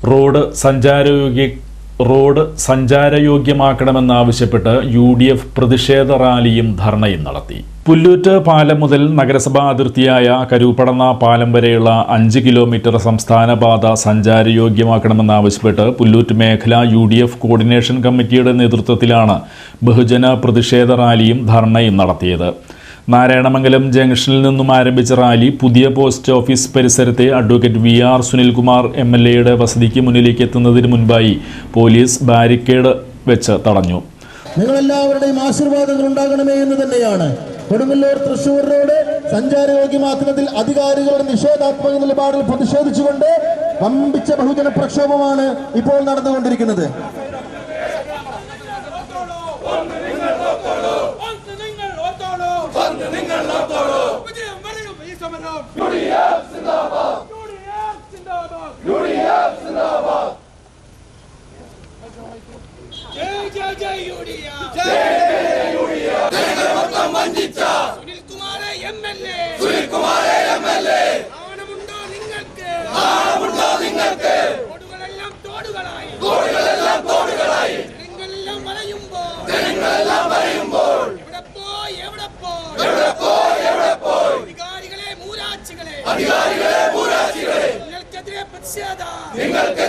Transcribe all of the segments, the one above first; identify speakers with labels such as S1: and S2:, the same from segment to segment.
S1: Road സഞ്ചാരയോഗ്യ road സഞ്ചാരയോഗ്യമാക്കണമെന്നാവശ്യപ്പെട്ട് U D F പ്രതിഷേധ റാലിയും ധർണയും നടത്തി. പുല്ലൂറ്റ് പാലം മുതൽ നഗരസഭാ അതിർത്തിയായ കരൂപ്പടന്ന പാലം വരെയുള്ള അഞ്ച് കിലോമീറ്റർ സംസ്ഥാന പാത സഞ്ചാരയോഗ്യമാക്കണമെന്നാവശ്യപ്പെട്ട് പുല്ലൂറ്റ് മേഖല യു ഡി എഫ് കോർഡിനേഷൻ കമ്മിറ്റിയുടെ നേതൃത്വത്തിലാണ് ബഹുജന പ്രതിഷേധ റാലിയും ധർണയും നടത്തിയത്. നാരായണമംഗലം ജംഗ്ഷനിൽ നിന്നും ആരംഭിച്ച റാലി പുതിയ പോസ്റ്റ് ഓഫീസ് പരിസരത്തെ advocate V R Sunilkumar M L എയുടെ വസതിക്ക് മുന്നിലേക്ക് എത്തുന്നതിന് മുൻപായി പോലീസ് ബാരിക്കേഡ് വെച്ച് തടഞ്ഞു.
S2: നിങ്ങളെല്ലാവരുടെയും ആശീർവാദങ്ങൾ ഉണ്ടാകണമേ എന്ന് തന്നെയാണ്. കൊടുങ്ങല്ലൂർ തൃശൂർ റോഡ് സഞ്ചാരയോഗ്യമാക്കുന്നതിൽ അധികാരികളുടെ നിഷേധാത്മക നിലപാടിൽ പ്രതിഷേധിച്ചുകൊണ്ട് വമ്പിച്ച ബഹുജന പ്രക്ഷോഭമാണ് ഇപ്പോൾ നടന്നുകൊണ്ടിരിക്കുന്നത്
S3: ഒന്ന് നിങ്ങൾ ഓർത്തോളൂ ഒന്ന് നിങ്ങൾ ഓർത്തോളൂ വിജയം വരും ഈ സമരം യു ഡി എഫ് സിന്ദാബാദ് യു ഡി എഫ് സിന്ദാബാദ് ജയ് ജയ് ജയ് യു ഡി ജനങ്ങളെ വഞ്ചിച്ച സുനിൽകുമാറെ എം എൽ എ സുനിൽകുമാറെ എം എൽ എ നാണമുണ്ടോ നിങ്ങൾക്ക് നാണമുണ്ടോ നിങ്ങൾക്ക് തോടുകളെല്ലാം തോടുകളായി തോടുകളെല്ലാം തോടുകളായി ജനങ്ങളെല്ലാം വലയുമ്പോൾ ജനങ്ങളെല്ലാം വലയുമ്പോൾ എവിടെ പോയി അധികാരികളെ മൂരാച്ചികളെ അധികാരികളെ മൂരാച്ചികളെ നിങ്ങൾക്കെതിരെ പ്രതിഷേധം പ്രതിഷേധം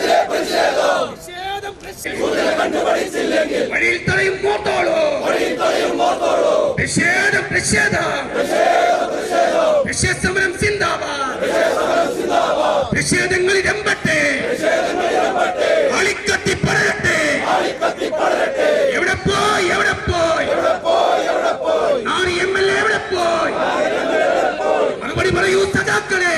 S3: കണ്ടുപിടിച്ചില്ലെങ്കിൽ വഴിയിൽ തടയും മോത്തോളൂ വഴിയിൽ തടയും മോത്തോളൂ പ്രതിഷേധം പ്രതിഷേധം. പ്രതിഷേധ സമരം സിന്ദാബാദ്. പ്രതിഷേധങ്ങൾ ഇരമ്പട്ടെ ആളിക്കത്തി പടരട്ടെ. എവിടെ പോയി എവിടെ പോയി? നാളെ എം എൽ എ എവിടെ പോയി? മറുപടി പറയൂ സഖാക്കളെ.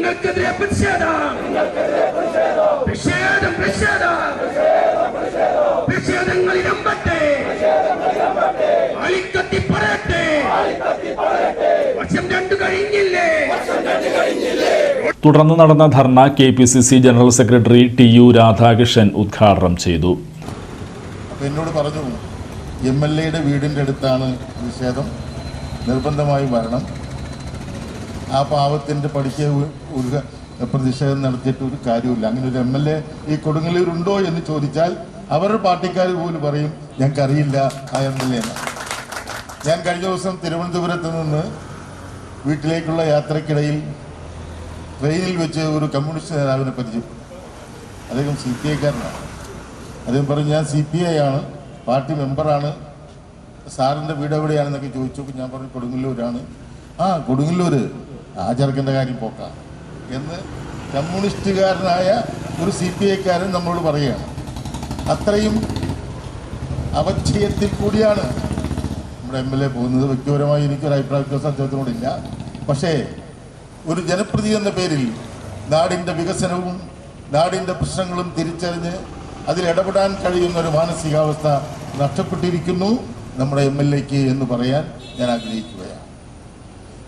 S3: നിങ്ങൾക്കെതിരെ പ്രതിഷേധം. പ്രതിഷേധം പ്രതിഷേധം. പ്രതിഷേധങ്ങൾ ഇരമ്പട്ടെ. അളിക്കത്തി പറയട്ടെ. വർഷം രണ്ടു കഴിഞ്ഞില്ലേ?
S1: തുടർന്ന് നടന്ന ധർണ K P C C general secretary T U Radhakrishnan ഉദ്ഘാടനം ചെയ്തു.
S4: എന്നോട് പറഞ്ഞു എം എൽ എയുടെ വീടിന്റെ അടുത്താണ് നിഷേധം നിർബന്ധമായും വരണം. ആ പാവത്തിന്റെ പഠിക്ക ഒരു പ്രതിഷേധം നടത്തിയിട്ട് ഒരു കാര്യമില്ല അങ്ങനെ ഒരു എം എൽ എ ഈ കൊടുങ്ങല്ലൂരുണ്ടോ എന്ന് ചോദിച്ചാൽ അവരുടെ പാർട്ടിക്കാർ പോലും പറയും ഞങ്ങൾക്കറിയില്ല ആ എം എൽ എ ഞാൻ കഴിഞ്ഞ ദിവസം തിരുവനന്തപുരത്ത് നിന്ന് വീട്ടിലേക്കുള്ള യാത്രക്കിടയിൽ ട്രെയിനിൽ വെച്ച് ഒരു കമ്മ്യൂണിസ്റ്റ് നേതാവിനെ പരിചയപ്പെട്ടു അദ്ദേഹം സി പി ഐക്കാരനാണ്. അദ്ദേഹം പറഞ്ഞു ഞാൻ സി പി ഐ ആണ് പാർട്ടി മെമ്പറാണ് സാറിന്റെ വീട് എവിടെയാണെന്നൊക്കെ ചോദിച്ചപ്പോൾ ഞാൻ പറഞ്ഞു കൊടുങ്ങല്ലൂരാണ്. ആ കൊടുങ്ങല്ലൂർ ആ കാര്യം പോക്കാം. എന്ന് കമ്മ്യൂണിസ്റ്റുകാരനായ ഒരു സി പി ഐക്കാരൻ നമ്മളോട് പറയുകയാണ്. അത്രയും അവച്ഛയത്തിൽ കൂടിയാണ് നമ്മുടെ എം എൽ എ പോകുന്നത്. വ്യക്തിപരമായി എനിക്കൊരു അഭിപ്രായ വ്യത്യാസം അദ്ദേഹത്തിനോടില്ല പക്ഷേ ഒരു ജനപ്രതി എന്ന പേരിൽ നാടിന്റെ വികസനവും നാടിന്റെ പ്രശ്നങ്ങളും തിരിച്ചറിഞ്ഞ് അതിലിടപെടാൻ കഴിയുന്ന ഒരു മാനസികാവസ്ഥ നഷ്ടപ്പെട്ടിരിക്കുന്നു നമ്മുടെ എം എൽ എക്ക് എന്ന് പറയാൻ ഞാൻ ആഗ്രഹിക്കുകയാണ്.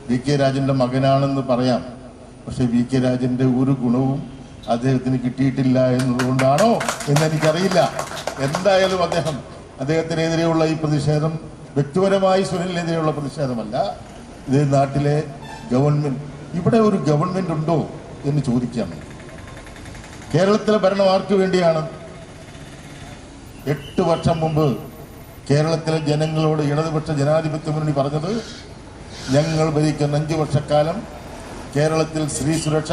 S4: വി കെ രാജന്റെ മകനാണെന്ന് പറയാം. പക്ഷെ വി കെ രാജന്റെ ഒരു ഗുണവും അദ്ദേഹത്തിന് കിട്ടിയിട്ടില്ല എന്നതുകൊണ്ടാണോ എന്ന് എനിക്കറിയില്ല എന്തായാലും അദ്ദേഹം അദ്ദേഹത്തിനെതിരെയുള്ള ഈ പ്രതിഷേധം വ്യക്തിപരമായി സുനിലിനെതിരെയുള്ള പ്രതിഷേധമല്ല. ഇത് നാട്ടിലെ ഗവൺമെന്റ് ഇവിടെ ഒരു ഗവൺമെന്റ് ഉണ്ടോ എന്ന് ചോദിക്കാം. കേരളത്തിലെ ഭരണം ആർക്കു വേണ്ടിയാണ്? എട്ട് വർഷം മുമ്പ് കേരളത്തിലെ ജനങ്ങളോട് ഇടതുപക്ഷ ജനാധിപത്യ മുന്നണി പറഞ്ഞത് ഞങ്ങൾ ഭരിക്കുന്ന അഞ്ച് വർഷക്കാലം കേരളത്തിൽ സ്ത്രീ സുരക്ഷ.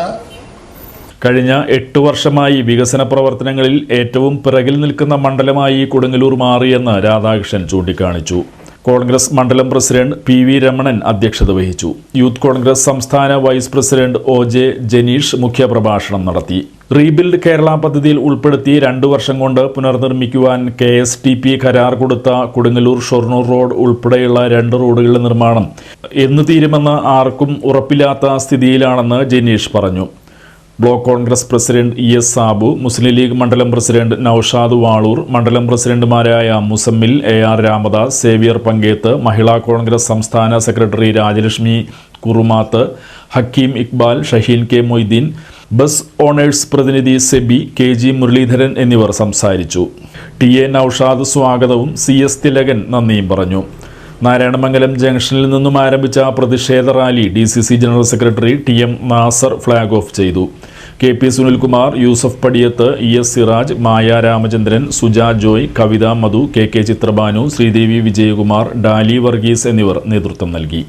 S1: കഴിഞ്ഞ എട്ട് വർഷമായി വികസന പ്രവർത്തനങ്ങളിൽ ഏറ്റവും പിറകിൽ നിൽക്കുന്ന മണ്ഡലമായി കൊടുങ്ങല്ലൂർ മാറിയെന്ന് രാധാകൃഷ്ണൻ ചൂണ്ടിക്കാണിച്ചു. കോൺഗ്രസ് മണ്ഡലം പ്രസിഡന്റ് പി വി രമണൻ അധ്യക്ഷത വഹിച്ചു. യൂത്ത് കോൺഗ്രസ് സംസ്ഥാന vice president O J Janeesh മുഖ്യപ്രഭാഷണം നടത്തി. റീബിൽഡ് കേരള പദ്ധതിയിൽ ഉൾപ്പെടുത്തി രണ്ടു വർഷം കൊണ്ട് പുനർനിർമ്മിക്കുവാൻ കെ എസ് ടി പി കരാർ കൊടുത്ത കൊടുങ്ങല്ലൂർ ഷൊർണൂർ റോഡ് ഉൾപ്പെടെയുള്ള രണ്ട് റോഡുകളുടെ നിർമ്മാണം എന്ന് തീരുമെന്ന് ആർക്കും ഉറപ്പില്ലാത്ത സ്ഥിതിയിലാണെന്ന് ജനീഷ് പറഞ്ഞു. Block congress president E S Sabu Muslim League മണ്ഡലം പ്രസിഡന്റ് നൌഷാദ് വാളൂർ മണ്ഡലം പ്രസിഡന്റുമാരായ Musammil A R Ramadas Xavier Panketh Mahila congress സംസ്ഥാന secretary Rajalakshmi Kurumath Hakeem Iqbal Shaheen K Moideen bus owners പ്രതിനിധി സെബി കെ ജി മുരളീധരൻ എന്നിവർ സംസാരിച്ചു. ടി എ നൌഷാദ് സ്വാഗതവും C S Thilakan നന്ദിയും പറഞ്ഞു. നാരായണമംഗലം ജംഗ്ഷനിൽ നിന്നും ആരംഭിച്ച പ്രതിഷേധ rally D C C general secretary T M Nasar flag off ചെയ്തു. K P Sunilkumar Yusuf Padiyath E S Siraj Maya Ramachandran Suja Joy Kavitha Madhu K K Chithrabanu Sreedevi Vijayakumar Dally Varghese എന്നിവർ നേതൃത്വം നൽകി.